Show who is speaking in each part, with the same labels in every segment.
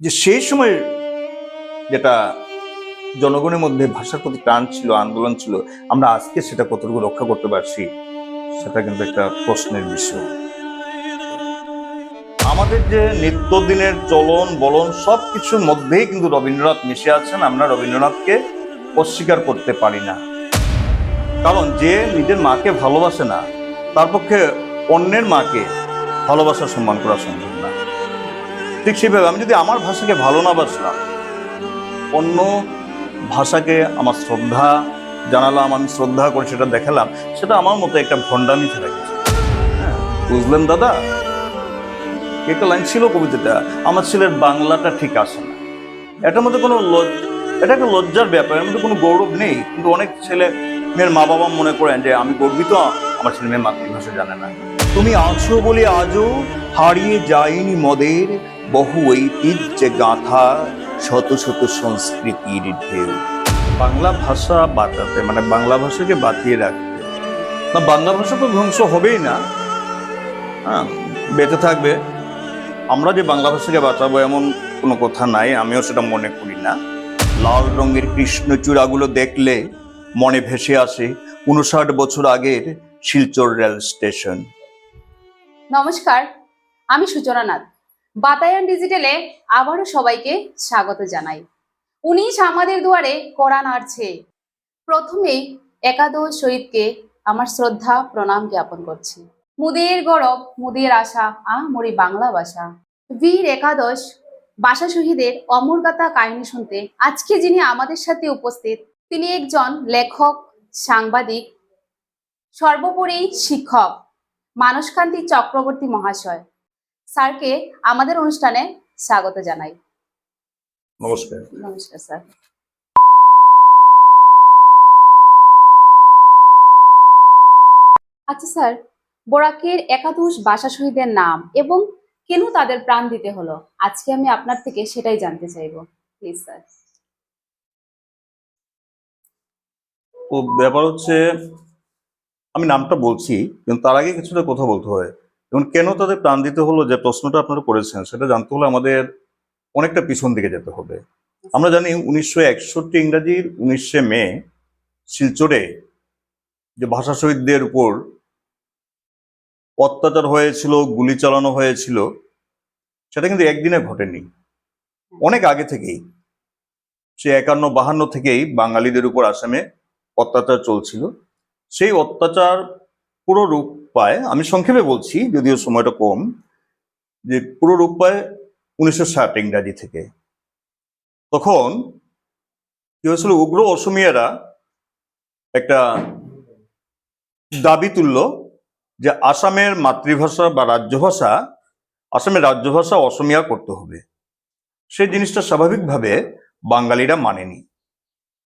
Speaker 1: যে সেই সময় যেটা জনগণের মধ্যে ভাষার প্রতি টান ছিল, আন্দোলন ছিল, আমরা আজকে সেটা কতটুকু রক্ষা করতে পারছি, সেটা কিন্তু একটা প্রশ্নের বিষয়। আমাদের যে নিত্যদিনের চলন বলন সব কিছুর মধ্যেই কিন্তু রবীন্দ্রনাথ মিশে আছেন, আমরা রবীন্দ্রনাথকে অস্বীকার করতে পারি না। কারণ যে নিজের মাকে ভালোবাসে না, তার পক্ষে অন্যের মাকে ভালোবাসা সম্মান করা সম্ভব ঠিক সেভাবে আমি যদি আমার ভাষাকে ভালো না বাসলাম অন্য ভাষাকে আমার শ্রদ্ধা জানালাম আমি শ্রদ্ধা করে সেটা দেখালাম সেটা আমার মতো একটা ভণ্ডামি ছেড়ে গেছে। হ্যাঁ, বুঝলেন দাদা? একটা লাইন ছিল কবিতাটা আমার ছেলের বাংলাটা ঠিক আসে না। এটার মধ্যে কোনো এটা একটা লজ্জার ব্যাপার এর মধ্যে কোনো গৌরব নেই। কিন্তু অনেক ছেলে মেয়ের মা বাবা মনে করেন যে আমি গর্বিত আমার ছেলে মেয়ের মাতৃভাষা জানে না। তুমি আছো বলে আজও হারিয়ে যায়নি মদের বহু ঐতিহ্য গাথা শত শত সংস্কৃতির ঢেউ। বাংলা ভাষা বাঁচাতে মানে বাংলা ভাষাকে বাঁচিয়ে রাখতে। না, বাংলা ভাষা তো ধ্বংস হবেই না। হ্যাঁ বেঁচে থাকবে। আমরা যে বাংলা ভাষাকে বাঁচাবো এমন কোনো কথা নাই, আমিও সেটা মনে করি না। লাল রঙের কৃষ্ণচূড়াগুলো দেখলে মনে ভেসে আসে উনষাট বছর আগের শিলচর রেল স্টেশন।
Speaker 2: নমস্কার, আমি সূচনা নাথ। বাতায়ন ডিজিটালে আবারও সবাইকে স্বাগত জানাই। উনিশ আমাদের দুয়ারে কড়া নাড়ছে। প্রথমেই একাদশ শহীদকে আমার শ্রদ্ধা, প্রণাম জ্ঞাপন করছি। মুদের গৌরব, মুদের আশা আ মরি বাংলা ভাষা। বীর একাদশ ভাষা শহীদের অমরগাথা কাহিনী শুনতে আজকে যিনি আমাদের সাথে উপস্থিত, তিনি একজন লেখক, সাংবাদিক, সর্বোপরি শিক্ষক, মানসকান্তি চক্রবর্তী মহাশয়। স্যারকে আমাদের অনুষ্ঠানে স্বাগত জানাই।
Speaker 1: নমস্কার।
Speaker 2: নমস্কার স্যার। আচ্ছা স্যার বোরাকের একাদশ ভাষা শহীদের নাম এবং কেন তাদের প্রাণ দিতে হলো? আজকে আমি আপনার থেকে সেটাই জানতে চাইব। Please sir.
Speaker 1: তো ব্যাপার হচ্ছে আমি নামটা বলছি কিন্তু তার আগে কিছুটা কথা বলতে হয়। যেমন কেন তাদের প্রাণ দিতে হলো যে প্রশ্নটা আপনারা করেছেন সেটা জানতে হলে আমাদের অনেকটা পিছন দিকে যেতে হবে। আমরা জানি উনিশশো একষট্টি ইংরাজির উনিশে মে শিলচরে যে ভাষা শহীদদের উপর অত্যাচার হয়েছিল গুলি চালানো হয়েছিল সেটা কিন্তু একদিনে ঘটেনি। অনেক আগে থেকেই সে একান্ন বাহান্ন থেকেই বাঙালিদের উপর আসামে অত্যাচার চলছিল। সেই অত্যাচার পুরো রূপ পায়, আমি সংক্ষেপে বলছি, যদিও সময়টা কম, যে পুরো রূপ পায় উনিশশো ষাট ইংরাজি থেকে। তখন কি হয়েছিল, উগ্র অসমিয়ারা একটা দাবি তুলল যে আসামের মাতৃভাষা বা রাজ্যভাষা, আসামের রাজ্যভাষা অসমিয়া করতে হবে। সেই জিনিসটা স্বাভাবিকভাবে বাঙালিরা মানেনি।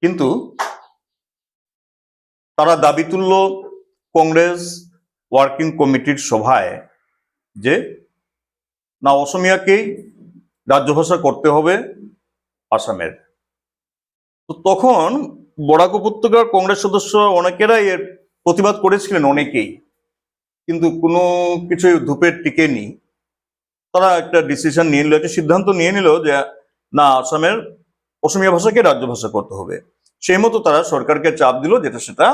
Speaker 1: কিন্তু তারা দাবি তুলল কংগ্রেস ওয়ার্কিং কমিটির সভায় যে না অসমিয়াকেই রাজ্যভাষা করতে হবে আসামের। তো তখন বরাক উপত্যকার কংগ্রেস সদস্য অনেকেরাই এর প্রতিবাদ করেছিলেন অনেকেই, কিন্তু কোনো কিছুই ধূপের টিকেনি তারা একটা ডিসিশন নিয়ে নিল, একটা সিদ্ধান্ত নিয়ে নিল যে না, আসামের অসমিয়া ভাষাকে রাজ্য ভাষা করতে হবে। সেই মতো তারা সরকারকে চাপ দিল যেটা সেটা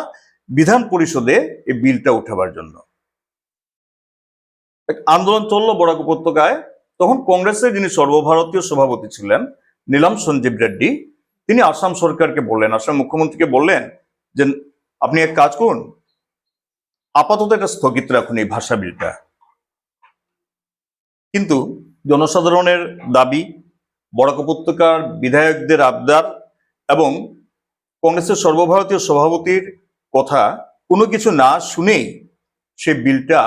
Speaker 1: বিধান পরিষদে এই বিলটা উঠাবার জন্য। আন্দোলন চলল বরাক উপত্যকায়। তখন কংগ্রেসের যিনি সর্বভারতীয় সভাপতি ছিলেন, নীলাম সঞ্জীব রেড্ডি, তিনি আসাম সরকারকে বললেন, আসাম মুখ্যমন্ত্রীকে বললেন যে, আপনি এক কাজ করুন, আপাতত এটা স্থগিত রাখুন এই ভাষা বিলটা। কিন্তু জনসাধারণের দাবি, বরাক উপত্যকার বিধায়কদের আবদার এবং কংগ্রেসের সর্বভারতীয় সভাপতির কথা কোনো কিছু না শুনেই সে বিলটা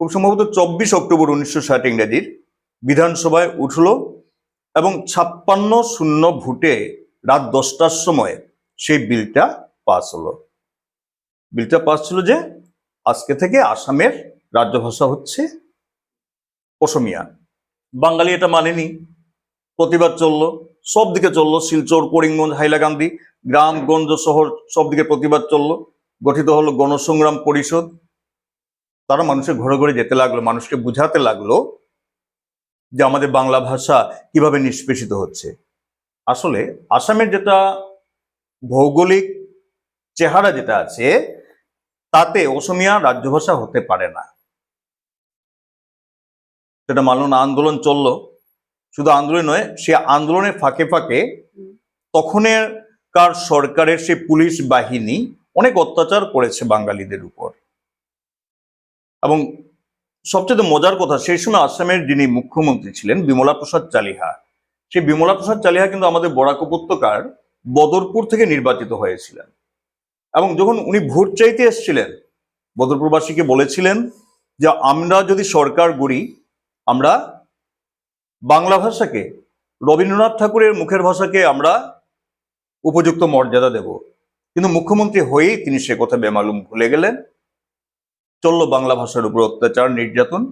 Speaker 1: খুব সম্ভবত চব্বিশ অক্টোবর উনিশশো ষাট ইংরেজির বিধানসভায় উঠল এবং ছাপ্পান্ন শূন্য ভোটে রাত দশটার সময় সেই বিলটা পাস হলো। বিলটা পাস ছিল যে আজকে থেকে আসামের রাজ্যভাষা হচ্ছে অসমিয়া। বাঙালি এটা মানেনি। প্রতিবাদ চলল সব দিকে চলল, শিলচর, করিমগঞ্জ, হাইলাকান্দি গ্রামগঞ্জ শহর সব দিকে প্রতিবাদ চলল। গঠিত হলো গণসংগ্রাম পরিষদ। তারা মানুষের ঘরে ঘরে যেতে লাগল মানুষকে বুঝাতে লাগল যে আমাদের বাংলা ভাষা কীভাবে নিষ্পেষিত হচ্ছে। আসলে আসামের যেটা ভৌগোলিক চেহারা যেটা আছে তাতে অসমিয়া রাজ্য ভাষা হতে পারে না। সেটা মানন আন্দোলন চলল। শুধু আন্দোলন নয় সে আন্দোলনের ফাঁকে ফাঁকে তখনের কার সরকারের সে পুলিশ বাহিনী অনেক অত্যাচার করেছে বাঙালিদের উপর? এবং সবচেয়ে মজার কথা, সেই সময় আসামের যিনি মুখ্যমন্ত্রী ছিলেন বিমলা প্রসাদ চালিহা, সেই বিমলা প্রসাদ চালিহা কিন্তু আমাদের বরাক উপত্যকার বদরপুর থেকে নির্বাচিত হয়েছিলেন। এবং যখন উনি ভোট চাইতে এসেছিলেন, বদরপুরবাসীকে বলেছিলেন যে আমরা যদি সরকার গড়ি, আমরা বাংলা ভাষাকে, রবীন্দ্রনাথ ঠাকুরের মুখের ভাষাকে আমরা উপযুক্ত মর্যাদা দেব। কিন্তু মুখ্যমন্ত্রী হয়েই তিনি সে কথা বেমালুম ভুলে গেলেন। চলল বাংলা ভাষার উপর অত্যাচার, নির্যাতন।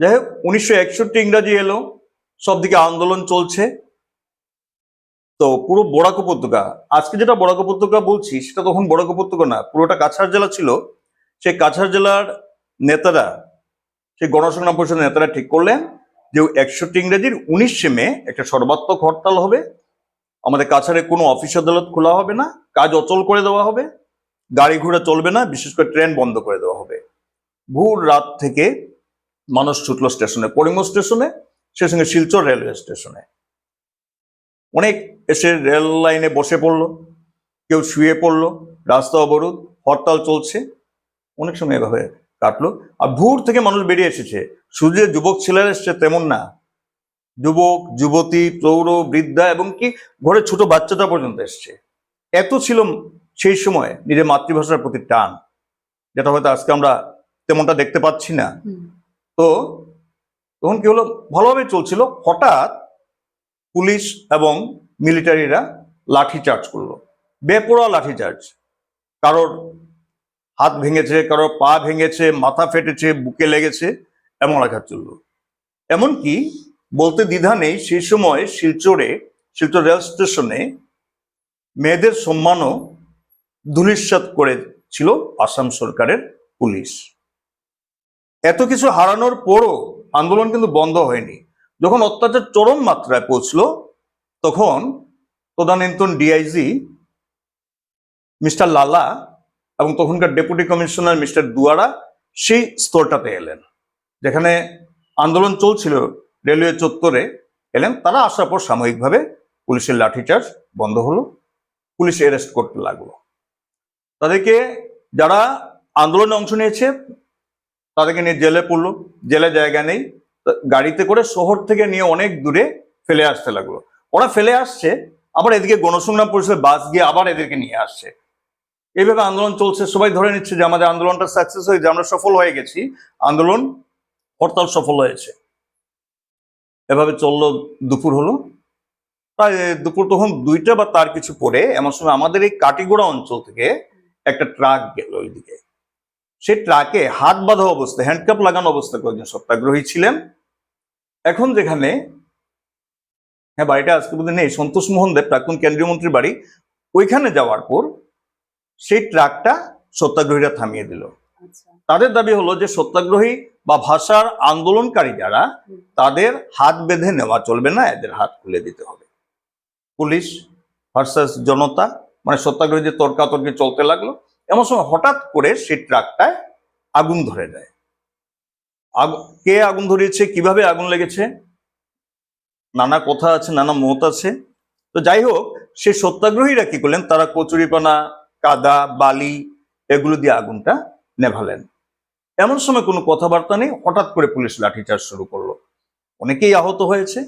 Speaker 1: যাই হোক, উনিশশো একষট্টি ইংরাজি এলো সব দিকে আন্দোলন চলছে। তো পুরো বরাক উপত্যকা, আজকে যেটা বরাক উপত্যকা বলছি, সেটা তখন বরাক উপত্যকা না, পুরোটা কাছাড় জেলা ছিল। সেই কাছাড় জেলার নেতারা, সেই গণসংগ্রাম পরিষদের নেতারা ঠিক করলেন যে একষট্টি ইংরেজির উনিশে মে একটা সর্বাত্মক হরতাল হবে। আমাদের কাছাড়ে কোনো অফিস আদালত খোলা হবে না, কাজ অচল করে দেওয়া হবে, গাড়ি ঘোড়া চলবে না, বিশেষ করে ট্রেন বন্ধ করে দেওয়া হবে। ভোর রাত থেকে মানুষ ছুটলো স্টেশনে পরিমল স্টেশনে সে সঙ্গে শিলচর রেলওয়ে স্টেশনে। অনেক এসে রেল লাইনে বসে পড়ল, কেউ শুয়ে পড়ল, রাস্তা অবরোধ, হরতাল চলছে, অনেক সময় এভাবে কাটলো। আর ভোর থেকে মানুষ বেরিয়ে এসেছে। শুধু যে যুবক ছেলেরা এসছে তেমন না যুবক যুবতী প্রৌঢ় বৃদ্ধা এবং কি ঘরে ছোট বাচ্চাটা পর্যন্ত এসছে। এত ছিল সেই সময় নিজের মাতৃভাষার প্রতি টান যেটা হয়তো আজকে আমরা তেমনটা দেখতে পাচ্ছি না। তো তখন কি হলো? ভালোভাবে চলছিল। হঠাৎ পুলিশ এবং মিলিটারিরা লাঠি চার্জ করল। বেপরোয়া লাঠি চার্জ। কারোর হাত ভেঙেছে কারোর পা ভেঙেছে মাথা ফেটেছে বুকে লেগেছে এমন আঘাত চলল। এমনকি বলতে দ্বিধা নেই, সেই সময় শিলচরে, শিলচর রেল স্টেশনে মেয়েদের সম্মানও ধুলিস্বাত করেছিল আসাম সরকারের পুলিশ। এত কিছু হারানোর পরও আন্দোলন কিন্তু বন্ধ হয়নি। যখন অত্যাচার চরম মাত্রায় পৌঁছল, তখন তদানীন্তন ডিআইজি মিস্টার লালা এবং তখনকার ডেপুটি কমিশনার মিস্টার দুয়ারা সেই স্তরটাতে এলেন, যেখানে আন্দোলন চলছিল রেলওয়ে চত্বরে এলেন। তারা আসার পর সাময়িকভাবে পুলিশের লাঠিচার্জ বন্ধ হলো। পুলিশ অ্যারেস্ট করতে লাগল। তাদেরকে যারা আন্দোলনে অংশ নিয়েছে, তাদেরকে নিয়ে জেলে পড়ল। জেলে জায়গা নেই। গাড়িতে করে শহর থেকে নিয়ে অনেক দূরে ফেলে আসতে লাগল। ওরা ফেলে আসছে, আবার এদিকে গণসংগ্রাম পরিষদের বাস গিয়ে আবার এদেরকে নিয়ে আসছে। এইভাবে আন্দোলন চলছে। সবাই ধরে নিচ্ছে যে আমাদের আন্দোলনটা সাকসেস হয়েছে, আমরা সফল হয়ে গেছি। আন্দোলন হরতাল সফল হয়েছে। এভাবে চলল দুপুর হলো। প্রায় দুপুর তখন দুইটা বা তার কিছু পরে এমন সময় আমাদের এই কাটিগোড়া অঞ্চল থেকে একটা ট্রাক গেল ওইদিকে। সে ট্রাকে হাত বাঁধা অবস্থায় হ্যান্ডকাপ লাগানো অবস্থা কয়েকজন সত্যাগ্রহী ছিলেন। এখন যেখানে হ্যাঁ বাড়িটা আজকে বুঝতে নেই সন্তোষ মোহন দেব প্রাক্তন কেন্দ্রীয় মন্ত্রীর বাড়ি। ওইখানে যাওয়ার পর সেই ট্রাকটা সত্যাগ্রহীরা থামিয়ে দিল।
Speaker 2: আচ্ছা।
Speaker 1: তাদের দাবি হলো যে সত্যাগ্রহী বা ভাষার আন্দোলনকারী যারা, তাদের হাত বেঁধে নেওয়া চলবে না, এদের হাত খুলে দিতে হবে। পুলিশ ভার্সাস জনতা মানে সত্যাগ্রহ সত্যাগ্রহীদের তর্কাতর্কি চলতে লাগল, এমন সময় হঠাৎ করে সেই ট্রাকটায় আগুন ধরে আগ- কে আগুন ধরিয়েছে, কীভাবে আগুন লেগেছে? নানা কথা আছে, নানা মত আছে। তো যাই হোক সে সত্যাগ্রহীরা কি করলেন? তারা কচুরিপানা, কাদা, বালি, এগুলো দিয়ে আগুনটা নেভালেন। এমন সময় কোনো কথাবার্তা নেই, হঠাৎ করে পুলিশ লাঠিচার্জ শুরু করল। অনেকেই আহত হয়েছে।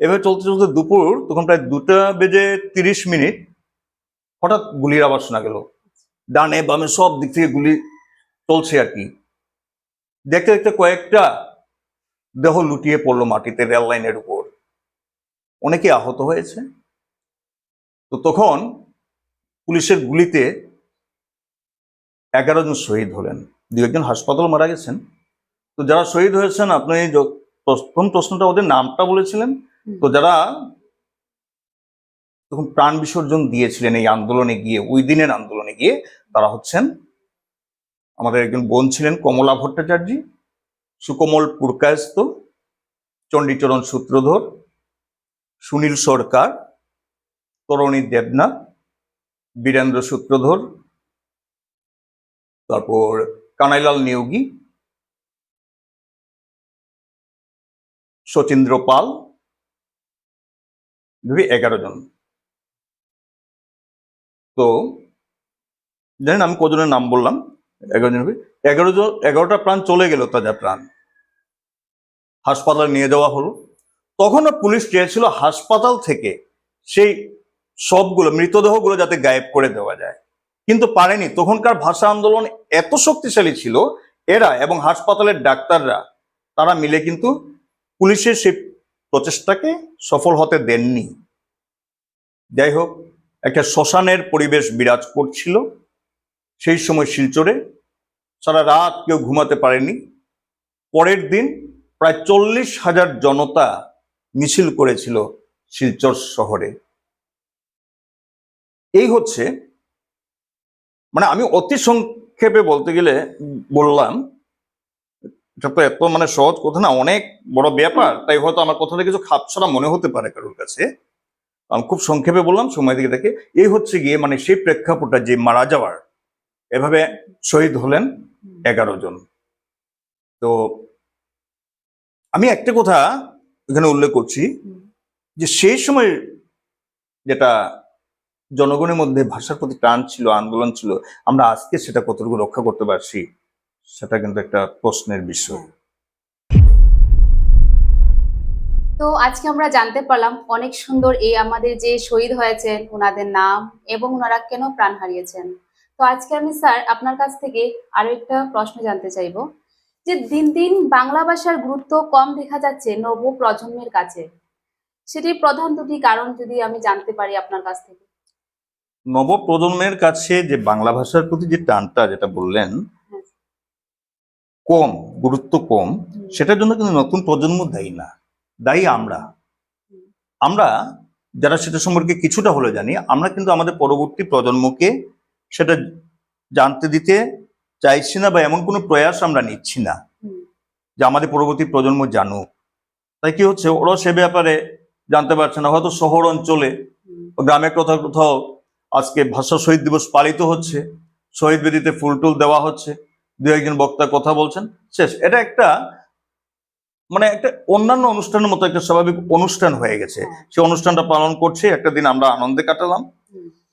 Speaker 1: এভাবে চলতে চলতে দুপুর, তখন প্রায় দুটা বেজে তিরিশ মিনিট, হঠাৎ গুলির আওয়াজ শোনা গেল। ডানে বামে সব দিক থেকে গুলি চলছে আর কি। দেখতে দেখতে কয়েকটা দেহ লুটিয়ে পড়ল মাটিতে রেল লাইনের উপর। অনেকে আহত হয়েছে। তো তখন পুলিশের গুলিতে এগারো জন শহীদ হলেন। দু একজন হাসপাতাল মারা গেছেন। তো যারা শহীদ হয়েছেন আপনি প্রথম প্রশ্নটা ওদের নামটা বলেছিলেন? তো যারা তখন প্রাণ বিসর্জন দিয়েছিলেন এই আন্দোলনে গিয়ে ওই দিনের আন্দোলনে গিয়ে তারা হচ্ছেন আমাদের একজন বোন ছিলেন কমলা ভট্টাচার্য সুকমল পুরকায়স্ত চণ্ডীচরণ সূত্রধর সুনীল সরকার তরণী দেবনাথ বীরেন্দ্র সূত্রধর তারপর কানাইলাল নিয়োগী, শচীন্দ্র পাল এগারো জন। তো, জানেন আমি কজনের নাম বললাম? এগারো জন এগারো জন, এগারোটা প্রাণ চলে গেল তাজা প্রাণ। হাসপাতালে নিয়ে যাওয়া হলো। তখনও পুলিশ চেয়েছিল হাসপাতাল থেকে সেই সবগুলো, মৃতদেহগুলো যাতে গায়েব করে দেওয়া যায়। কিন্তু পারেনি। তখনকার ভাষা আন্দোলন এত শক্তিশালী ছিল, এরা এবং হাসপাতালের ডাক্তাররা, তারা মিলে কিন্তু পুলিশের সেই প্রচেষ্টাকে সফল হতে দেননি। যাই হোক, একটা শ্মশানের পরিবেশ বিরাজ করছিল সেই সময় শিলচরে সারা রাত কেউ ঘুমাতে পারেনি। পরের দিন প্রায় চল্লিশ হাজার জনতা মিছিল করেছিল শিলচর শহরে। এই হচ্ছে মানে আমি অতি সংক্ষেপে বলতে গেলে বললাম এটা তো এত মানে সহজ কথা না, অনেক বড় ব্যাপার, তাই হয়তো আমার কথাটা কিছু খাপছাড়া মনে হতে পারে কারোর কাছে। আমি খুব সংক্ষেপে বললাম, সময় দিকে দেখে, এই হচ্ছে গিয়ে মানে সেই প্রেক্ষাপটটা যে মারা যাওয়ার, এভাবে শহীদ হলেন এগারো জন। তো আমি একটা কথা এখানে উল্লেখ করছি, যে সেই সময় যেটা জনগণের মধ্যে ভাষার প্রতি টান ছিল, আন্দোলন ছিল, আমরা আজকে সেটা কতটুকু রক্ষা করতে পারছি, সেটা কিন্তু একটা প্রশ্নের বিষয়।
Speaker 2: তো আজকে আমরা জানতে পারলাম অনেক সুন্দর এই আমাদের যে শহীদ হয়েছেন ওনাদের নাম এবং ওনারা কেন প্রাণ হারিয়েছেন। তো আজকে আমি স্যার আপনার কাছ থেকে আরও একটা প্রশ্ন জানতে চাইব, যে দিন দিন বাংলা ভাষার গুরুত্ব কম দেখা যাচ্ছে নব প্রজন্মের কাছে। সেটির প্রধান দুটি কারণ যদি আমি জানতে পারি আপনার কাছ থেকে।
Speaker 1: নবপ্রজন্মের কাছে যে বাংলা ভাষার প্রতি যে টানটা যেটা বললেন। কম গুরুত্ব কম সেটার জন্য কিন্তু নতুন প্রজন্ম দায়ী না। দায়ী আমরা। আমরা যারা সেটা সম্পর্কে কিছুটা হলে জানি আমরা কিন্তু আমাদের পরবর্তী প্রজন্মকে সেটা জানতে দিতে চাইছি না বা এমন কোনো প্রয়াস আমরা নিচ্ছি না যে আমাদের পরবর্তী প্রজন্ম জানুক। তাই কি হচ্ছে? ওরা সে ব্যাপারে জানতে পারছে না। হয়তো শহর অঞ্চলে গ্রামে কোথাও কোথাও আজকে ভাষা শহীদ দিবস পালিত হচ্ছে। শহীদ বেদিতে ফুল টুল দেওয়া হচ্ছে। দু একজন বক্তা কথা বলছেন। শেষ। এটা একটা মানে একটা অন্যান্য অনুষ্ঠানের মতো একটা স্বাভাবিক অনুষ্ঠান হয়ে গেছে।
Speaker 2: হ্যাঁ।
Speaker 1: সেই অনুষ্ঠানটা পালন করছে। একটা দিন আমরা আনন্দে কাটালাম।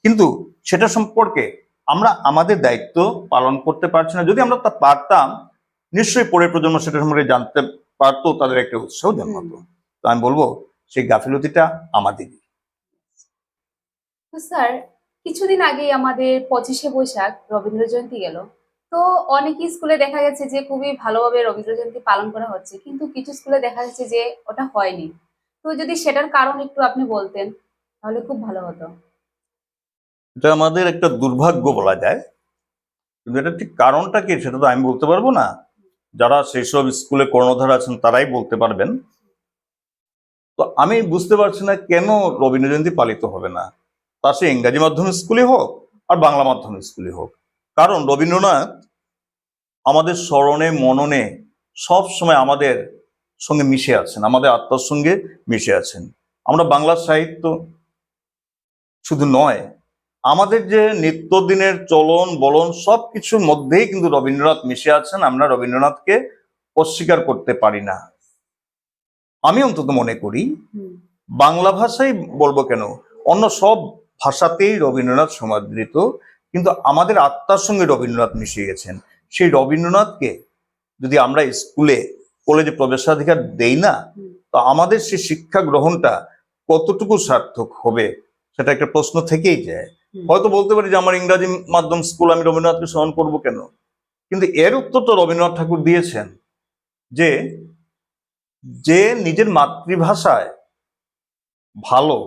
Speaker 1: কিন্তু সেটা সম্পর্কে আমরা আমাদের দায়িত্ব পালন করতে পারছি না। যদি আমরা তা পারতাম নিশ্চয়ই পরের প্রজন্ম সেটা সম্পর্কে জানতে পারতো তাদের একটা উৎসাহ জন্মাতো তো আমি বলব সেই গাফিলতিটা আমাদেরই।
Speaker 2: স্যার কিছুদিন আগে আমাদের পঁচিশে বৈশাখ রবীন্দ্র জয়ন্তী গেল। তো অনেক স্কুলে দেখা গেছে যে খুবই ভালোভাবে রবীন্দ্র জয়ন্তী পালন করা হচ্ছে, কিন্তু কিছু স্কুলে দেখা যাচ্ছে যে ওটা হয়নি। তো যদি সেটার কারণ একটু আপনি বলতেন, তাহলে খুব ভালো হতো।
Speaker 1: এটা আমাদের একটা দুর্ভাগ্য বলা যায়। কিন্তু এটা ঠিক কারণটা কি সেটা তো আমি বলতে পারব না। যারা সেই সব স্কুলে কর্ণধার আছেন, তারাই বলতে পারবেন। তো আমি বুঝতে পারছি না কেন রবীন্দ্র জয়ন্তী পালিত হবে না। তা সে ইংরাজি মাধ্যম স্কুলে হোক আর বাংলা মাধ্যম স্কুলে হোক। কারণ রবীন্দ্রনাথ আমাদের স্মরণে মননে সব সময় আমাদের সঙ্গে মিশে আছেন আমাদের আত্মার সঙ্গে মিশে আছেন। আমরা বাংলা সাহিত্য শুধু নয় আমাদের যে নিত্যদিনের চলন বলন সব কিছুর মধ্যেই কিন্তু রবীন্দ্রনাথ মিশে আছেন আমরা রবীন্দ্রনাথকে অস্বীকার করতে পারি না। আমি অন্তত মনে করি বাংলা ভাষাই বলব কেন? অন্য সব ভাষাতেই রবীন্দ্রনাথ সমাদৃত কিন্তু আমাদের আত্মার সঙ্গে রবীন্দ্রনাথ মিশে গেছেন। সেই রবীন্দ্রনাথকে যদি আমরা স্কুলে কলেজে প্রবেশাধিকার দেই না তো আমাদের সেই শিক্ষা গ্রহণটা কতটুকু সার্থক হবে সেটা একটা প্রশ্ন থেকেই যায়। হয়তো বলতে পারি যে আমার ইংরাজি মাধ্যম স্কুল আমি রবীন্দ্রনাথকে স্মরণ করব কেন? কিন্তু এর উত্তর তো রবীন্দ্রনাথ ঠাকুর দিয়েছেন যে যে নিজের মাতৃভাষায় ভালো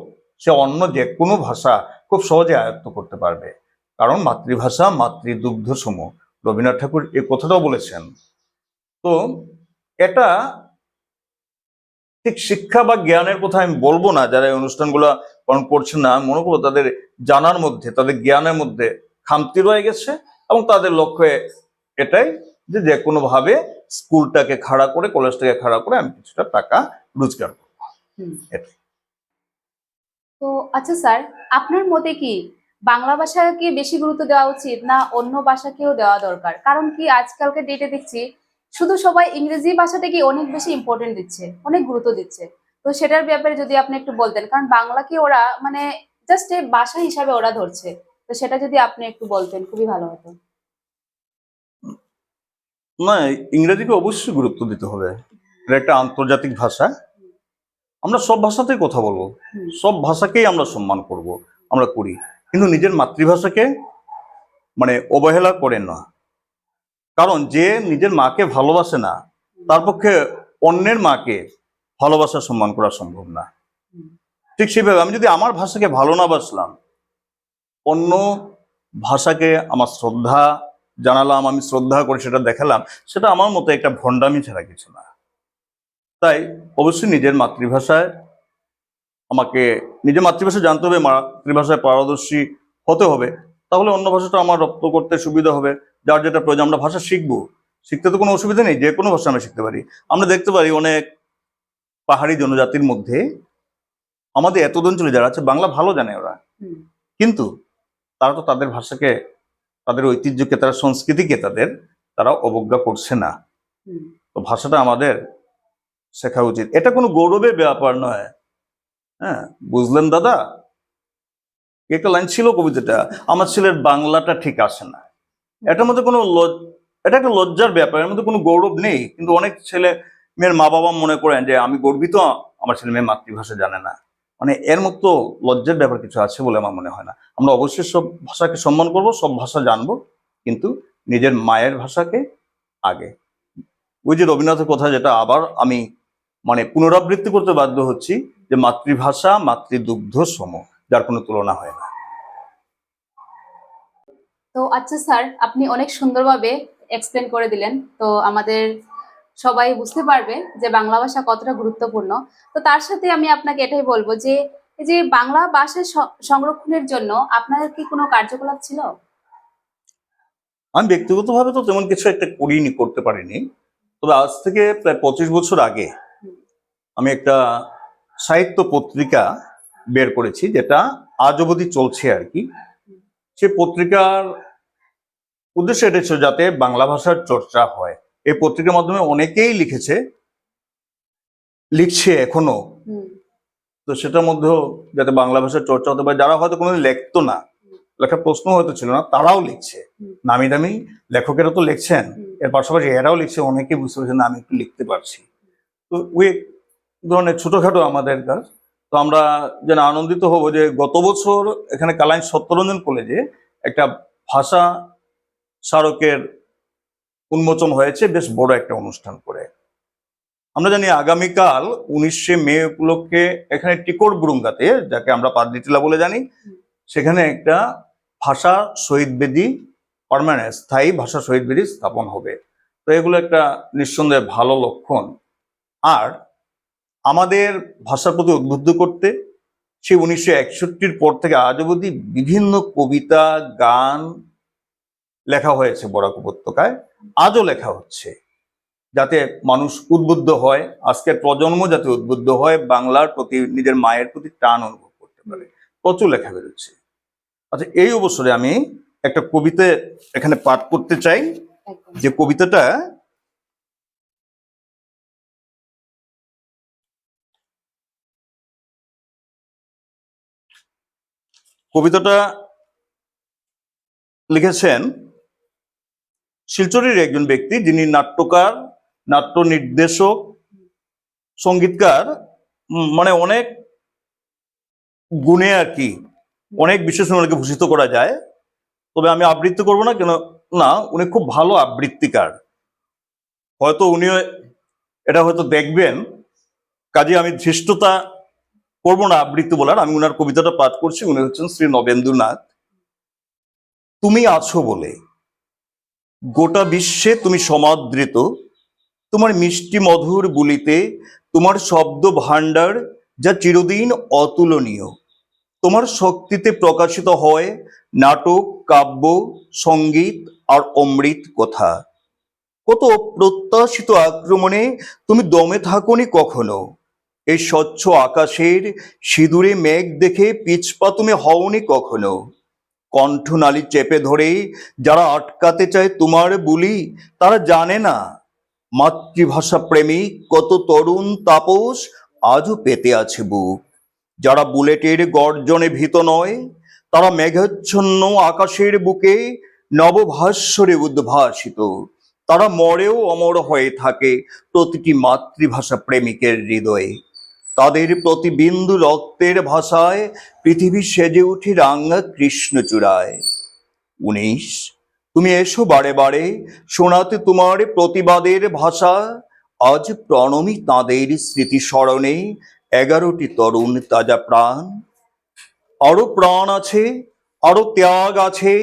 Speaker 1: সে অন্য যে কোনো ভাষা খুব সহজে আয়ত্ত করতে পারবে। কারণ মাতৃভাষা মাতৃদুগ্ধ সম রবীন্দ্রনাথ ঠাকুর এই কথাটাও বলেছেন। তো এটা ঠিক শিক্ষা বা জ্ঞানের কথা আমি বলব না। যারা এই অনুষ্ঠানগুলো পালন করছেন না আমি মনে করব তাদের জানার মধ্যে তাদের জ্ঞানের মধ্যে খামতি রয়ে গেছে এবং তাদের লক্ষ্য এটাই যে যে কোনোভাবে স্কুলটাকে খাড়া করে কলেজটাকে খাড়া করে আমি কিছুটা টাকা রোজগার করব। এটাই।
Speaker 2: তো আচ্ছা স্যার, আপনার মতে কি বাংলা ভাষাকে বেশি গুরুত্ব দেওয়া উচিত না অন্য ভাষাকেও দেওয়া দরকার? কারণ কি আজকালকে ডেটে দেখছি শুধু সবাই ইংরেজি ভাষাটাকে অনেক বেশি ইম্পর্টেন্ট দিচ্ছে, অনেক গুরুত্ব দিচ্ছে। তো সেটার ব্যাপারে যদি আপনি একটু বলতেন, কারণ বাংলাকে ওরা মানে জাস্ট ভাষা হিসাবে ওরা ধরছে। তো সেটা যদি আপনি একটু বলতেন, খুবই ভালো হতো।
Speaker 1: না, ইংরেজিকে অবশ্যই গুরুত্ব দিতে হবে। এটা একটা আন্তর্জাতিক ভাষা। আমরা সব ভাষাতেই কথা বলব। সব ভাষাকেই আমরা সম্মান করব আমরা করি। কিন্তু নিজের মাতৃভাষাকে মানে অবহেলা করে না। কারণ যে নিজের মাকে ভালোবাসে না তার পক্ষে অন্যের মাকে ভালোবাসা সম্মান করা সম্ভব না। ঠিক সেভাবে আমি যদি আমার ভাষাকে ভালো না বাসলাম অন্য ভাষাকে আমার শ্রদ্ধা জানালাম আমি শ্রদ্ধা করে সেটা দেখালাম সেটা আমার মতো একটা ভণ্ডামি ছাড়া কিছু না। তাই অবশ্যই নিজের মাতৃভাষায় আমাকে নিজের মাতৃভাষা জানতে হবে মাতৃভাষায় পারদর্শী হতে হবে। তাহলে অন্য ভাষাটা আমার রপ্ত করতে সুবিধা হবে। যার যেটা প্রয়োজন আমরা ভাষা শিখব। শিখতে তো কোনো অসুবিধা নেই যে কোনো ভাষা আমরা শিখতে পারি। আমরা দেখতে পারি অনেক পাহাড়ি জনজাতির মধ্যে আমাদের এত অঞ্চলে যারা আছে বাংলা ভালো জানে ওরা। কিন্তু তারা তো তাদের ভাষাকে তাদের ঐতিহ্যকে তারা সংস্কৃতিকে তাদের তারা অবজ্ঞা করছে না। তো ভাষাটা আমাদের শেখা উচিত। এটা কোনো গৌরবের ব্যাপার নয়। হ্যাঁ বুঝলেন দাদা? একটা লাইন ছিল কবিতাটা, আমার ছেলের বাংলাটা ঠিক আসে না। এটার মধ্যে কোনো এটা একটা লজ্জার ব্যাপার, এর মধ্যে কোনো গৌরব নেই। কিন্তু অনেক ছেলে মেয়ের মা বাবা মনে করেন যে, আমি গর্বিত, আমার ছেলে মেয়ে মাতৃভাষা জানে না। মানে এর মতো লজ্জার ব্যাপার কিছু আছে বলে আমার মনে হয় না। আমরা অবশ্যই সব ভাষাকে সম্মান করব, সব ভাষা জানব, কিন্তু নিজের মায়ের ভাষাকে আগে। ওই যে রবীন্দ্রনাথের কথা যেটা আবার আমি মানে পুনরাবৃত্তি করতে বাধ্য হচ্ছি যে মাতৃভাষা মাতৃদুগ্ধ সম যার কোনো তুলনা হয় না।
Speaker 2: তো আচ্ছা স্যার আপনি অনেক সুন্দরভাবে এক্সপ্লেন করে দিলেন। তো আমাদের সবাই বুঝতে পারবে যে বাংলা ভাষা কতটা গুরুত্বপূর্ণ। তো তার সাথে আমি আপনাকে এটাই বলব যে এই যে বাংলা ভাষা স- সংরক্ষণের জন্য আপনাদের কি কোনো কার্যকলাপ ছিল?
Speaker 1: আমি ব্যক্তিগতভাবে তো তেমন কিছু একটা করিনি করতে পারিনি। তবে আজ থেকে প্রায় পঁচিশ বছর আগে আমি একটা সাহিত্য পত্রিকা বের করেছি যেটা আজ অবধি চলছে আর কি। সে পত্রিকার উদ্দেশ্য এটা ছিল যাতে বাংলা ভাষার চর্চা হয়। এই পত্রিকার মাধ্যমে অনেকেই লিখেছে লিখছে
Speaker 2: এখনও।
Speaker 1: তো সেটার মধ্যেও যাতে বাংলা ভাষার চর্চা হতে পারে যারা হয়তো কোনোদিন লিখতো না লেখার প্রশ্ন হয়তো ছিল না তারাও লিখছে। নামি দামি লেখকেরা তো লিখছেন। এর পাশাপাশি এরাও লিখছে অনেকে বুঝতে পারছে না আমি একটু লিখতে পারছি। তো ওই ধরনের ছোটখাটো আমাদের কাজ। তো আমরা যেন আনন্দিত হব যে গত বছর এখানে কালাইন সত্যরঞ্জন কলেজে একটা ভাষা স্মারকের উন্মোচন হয়েছে বেশ বড় একটা অনুষ্ঠান করে। আমরা জানি আগামীকাল উনিশে মে উপলক্ষে এখানে টিকর বুরুঙ্গাতে যাকে আমরা পাদ্রিটিলা বলে জানি সেখানে একটা ভাষা শহীদ বেদি পারমানেন্ট স্থায়ী ভাষা শহীদ বেদি স্থাপন হবে। তো এগুলো একটা নিঃসন্দেহে ভালো লক্ষণ। আর আমাদের ভাষার প্রতি উদ্বুদ্ধ করতে সে উনিশশো একষট্টির পর থেকে আজ অবধি বিভিন্ন কবিতা, গান লেখা হয়েছে বরাক উপত্যকায়। আজও লেখা হচ্ছে। যাতে মানুষ উদ্বুদ্ধ হয়, আজকের প্রজন্ম যাতে উদ্বুদ্ধ হয়, বাংলার প্রতি নিজের মায়ের প্রতি টান অনুভব করতে পারে। প্রচুর লেখা বেরোচ্ছে। আচ্ছা এই অবসরে আমি একটা কবিতা এখানে পাঠ করতে চাই। যে কবিতাটা কবিতাটা লিখেছেন শিলচরের একজন ব্যক্তি যিনি নাট্যকার নাট্য নির্দেশক সঙ্গীতকার মানে অনেক গুণে আর কি অনেক বিশেষ ওনাকে ভূষিত করা যায়, তবে আমি আবৃত্তি করব না, কেন, না, উনি খুব ভালো আবৃত্তিকার। হয়তো উনিও এটা হয়তো দেখবেন, কাজে আমি ধৃষ্টতা করব না আবৃত্তি বলার, আমি উনার কবিতাটা পাঠ করছি, উনি হচ্ছেন শ্রী নবেন্দ্রনাথ। তুমি আছো বলে, গোটা বিশ্বে তুমি সমাদৃত, তোমার মিষ্টি মধুর বুলিতে তোমার শব্দ ভাণ্ডার যা চিরদিন অতুলনীয়। তোমার শক্তিতে প্রকাশিত হয় নাটক, কাব্য, সংগীত আর অমৃত কথা। কত প্রত্যাশিত আক্রমণে তুমি দমে থাকনি কখনো? এই স্বচ্ছ আকাশের সিঁদুরে মেঘ দেখে পিছপা তুমি হওনি কখনো? কণ্ঠনালী চেপে ধরে যারা আটকাতে চায় তোমার বুলি, তারা জানে না। মাতৃভাষা প্রেমিক কত তরুণ তাপস আজও পেতে আছে বুক। যারা বুলেটের গর্জনে ভীত নয়, তারা মেঘাচ্ছন্ন আকাশের বুকে নবভাস্বরে উদ্ভাসিত। তারা মরেও অমর হয়ে থাকে প্রতিটি মাতৃভাষা প্রেমিকের হৃদয়ে। তাদের প্রতি বিন্দু রক্তের ভাষায় পৃথিবী সেজে উঠে রাঙা কৃষ্ণচূড়ায় উনিশ, তুমি এসো বারে বারে, শোনাতে তোমার প্রতিবাদের ভাষা। আজ প্রণমী তাঁদের স্মৃতি স্মরণে এগারোটি তরুণ তাজা প্রাণ। আরও প্রাণ আছে, আরও ত্যাগ আছে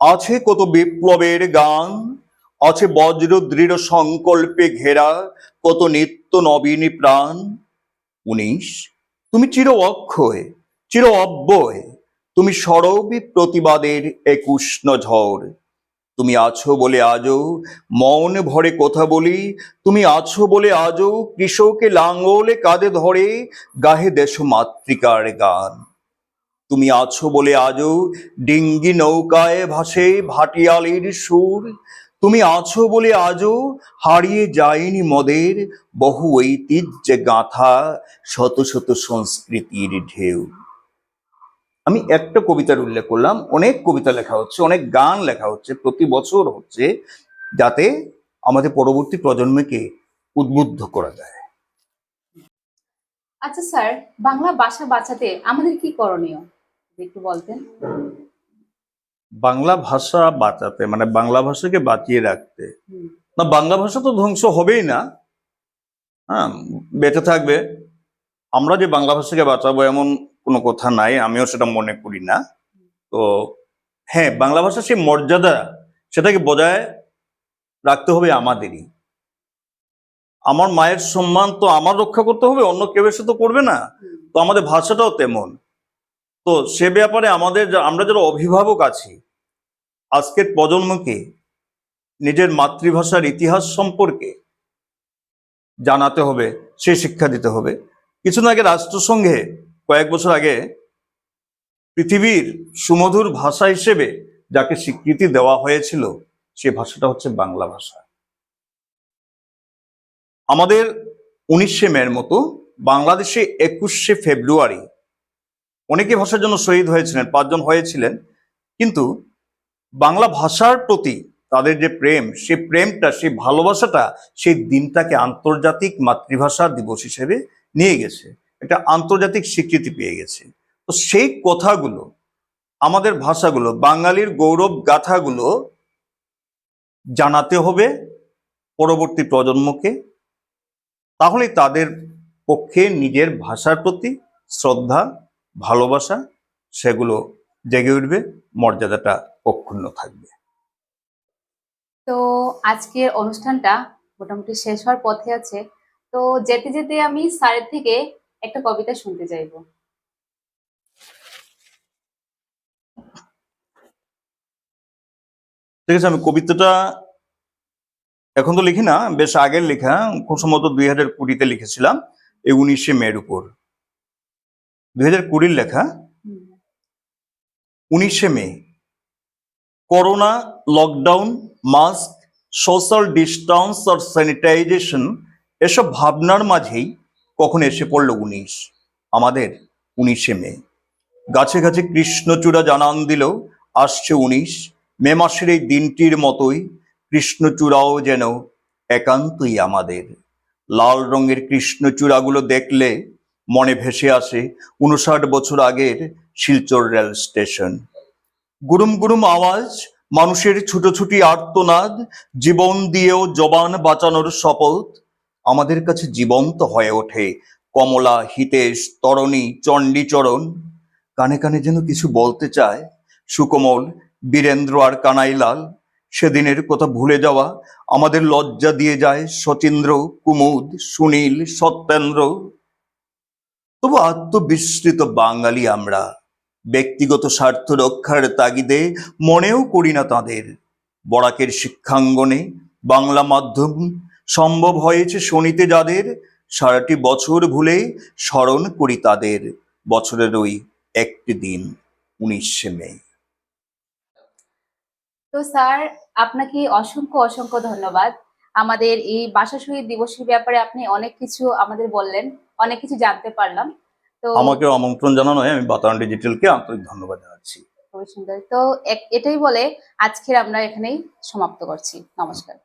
Speaker 1: আছে কত বিপ্লবের গান, আছে বজ্র দৃঢ় সংকল্পে ঘেরা কত নিত্য নবীন প্রাণ। উনিশ, তুমি চির অক্ষয়, চির অব্যয়, তুমি সরবি প্রতিবাদের এক উষ্ণ ঝড় তুমি আছো বলে আজও মন ভরে কথা বলি। তুমি আছো বলে আজও কৃষকে লাঙ্গলে কাঁধে ধরে, গাহে দেশ মাতৃকার গান। তুমি আছো বলে আজও ডিঙ্গি নৌকায় ভাসে ভাটিয়ালির সুর। তুমি আছো বলে আজও হারিয়ে যায়নি মদের বহু ঐতিহ্যে গাঁথা শত শত সংস্কৃতির ঢেউ। আমি একটা কবিতার উল্লেখ করলাম অনেক কবিতা লেখা হচ্ছে অনেক গান লেখা হচ্ছে প্রতি বছর হচ্ছে যাতে আমাদের পরবর্তী প্রজন্মকে উদ্বুদ্ধ করা যায়।
Speaker 2: আচ্ছা স্যার বাংলা ভাষা বাঁচাতে আমাদের কি করণীয়? একটু বলতেন।
Speaker 1: বাংলা ভাষা বাঁচাতে মানে বাংলা ভাষাকে বাঁচিয়ে রাখতে। না বাংলা ভাষা তো ধ্বংস হবেই না। হ্যাঁ বেঁচে থাকবে। আমরা যে বাংলা ভাষাকে বাঁচাবো এমন কোনো কথা নাই, আমিও সেটা মনে করি না। তো হ্যাঁ বাংলা ভাষার সেই মর্যাদা, সেটাকে বজায় রাখতে হবে আমাদেরই। আমার মায়ের সম্মান তো আমার রক্ষা করতে হবে, অন্য কেউ এসে তো করবে না। তো আমাদের ভাষাটাও তেমন। তো সে ব্যাপারে আমাদের আমরা যারা অভিভাবক আছি, আজকের প্রজন্মকে, নিজের মাতৃভাষার ইতিহাস সম্পর্কে জানাতে হবে সে শিক্ষা দিতে হবে। কিছুদিন আগে রাষ্ট্রসংঘে কয়েক বছর আগে পৃথিবীর সুমধুর ভাষা হিসেবে যাকে স্বীকৃতি দেওয়া হয়েছিল, সে ভাষাটা হচ্ছে বাংলা ভাষা। আমাদের উনিশে মের মতো বাংলাদেশে একুশে ফেব্রুয়ারি অনেকে ভাষার জন্য শহীদ হয়েছিলেন, পাঁচজন হয়েছিলেন, কিন্তু বাংলা ভাষার প্রতি তাদের যে প্রেম সেই প্রেমটা সেই ভালোবাসাটা সেই দিনটাকে আন্তর্জাতিক মাতৃভাষা দিবস হিসেবে নিয়ে গেছে। একটা আন্তর্জাতিক স্বীকৃতি পেয়ে গেছে। তো সেই কথাগুলো, আমাদের ভাষাগুলো, বাঙালির গৌরব গাথাগুলো জানাতে হবে পরবর্তী প্রজন্মকে। তাহলে তাদের পক্ষে নিজের ভাষার প্রতি শ্রদ্ধা, ভালোবাসা, সেগুলো জেগে উঠবে, মর্যাদাটা অক্ষুণ্ণ থাকবে।
Speaker 2: তো আজকের অনুষ্ঠানটা মোটামুটি শেষ হওয়ার পথে আছে। তো যেতে যেতে আমি স্যারের থেকে একটা কবিতা শুনতে চাইব।
Speaker 1: ঠিক আছে আমি কবিতাটা এখন তো লিখি না বেশ আগের লেখা খুব সম্ভবত দুই হাজার কুড়িতে লিখেছিলাম এই উনিশে মের উপর। দুই হাজার কুড়ির লেখা উনিশে May corona lockdown mask social distance আর স্যানিটাইজেশন এসব ভাবনার মাঝেই কখন এসে পড়ল উনিশ? আমাদের উনিশে মে। গাছে গাছে কৃষ্ণচূড়া জানান দিল, আসছে উনিশ। মে মাসের এই দিনটির মতোই কৃষ্ণচূড়াও যেন একান্তই আমাদের। লাল রঙের কৃষ্ণচূড়াগুলো দেখলে মনে ভেসে আসে উনষাট বছর আগের শিলচর রেল স্টেশন। গুরুম গুরুম আওয়াজ, মানুষের ছুটোছুটি আর্তনাদ, জীবন দিয়েও জবান বাঁচানোর শপথ আমাদের কাছে জীবন্ত হয়ে ওঠে। কমলা, হিতেশ, তরণী, চণ্ডীচরণ। কানে কানে যেন কিছু বলতে চায়। সুকোমল, বীরেন্দ্র আর কানাইলাল, সেদিনের কথা ভুলে যাওয়া। আমাদের লজ্জা দিয়ে যায় শচীন্দ্র কুমুদ, সুনীল, সত্যেন্দ্র। তবু আত্মবিস্মৃত বাঙালি আমরা। ব্যক্তিগত স্বার্থ রক্ষার তাগিদে মনেও করি না তাদের। বরাকের শিক্ষাঙ্গনে বাংলা মাধ্যম সম্ভব হয়েছে শনিতে যাদের সারাটি বছর ভুলেই স্মরণ করি তাদের। বছরের ওই একটি দিন উনিশে মে।
Speaker 2: তো স্যার আপনাকে অসংখ্য অসংখ্য ধন্যবাদ। আমাদের এই ভাষা শহীদ দিবসের ব্যাপারে আপনি অনেক কিছু আমাদের বললেন অনেক কিছু জানতে পারলাম। তো
Speaker 1: আমাকে আমন্ত্রণ জানানোয় আমি বাতায়ন ডিজিটালকে আন্তরিক ধন্যবাদ জানাচ্ছি।
Speaker 2: খুবই সুন্দর। তো এটাই বলে আজকের আমরা এখানেই সমাপ্ত করছি। নমস্কার।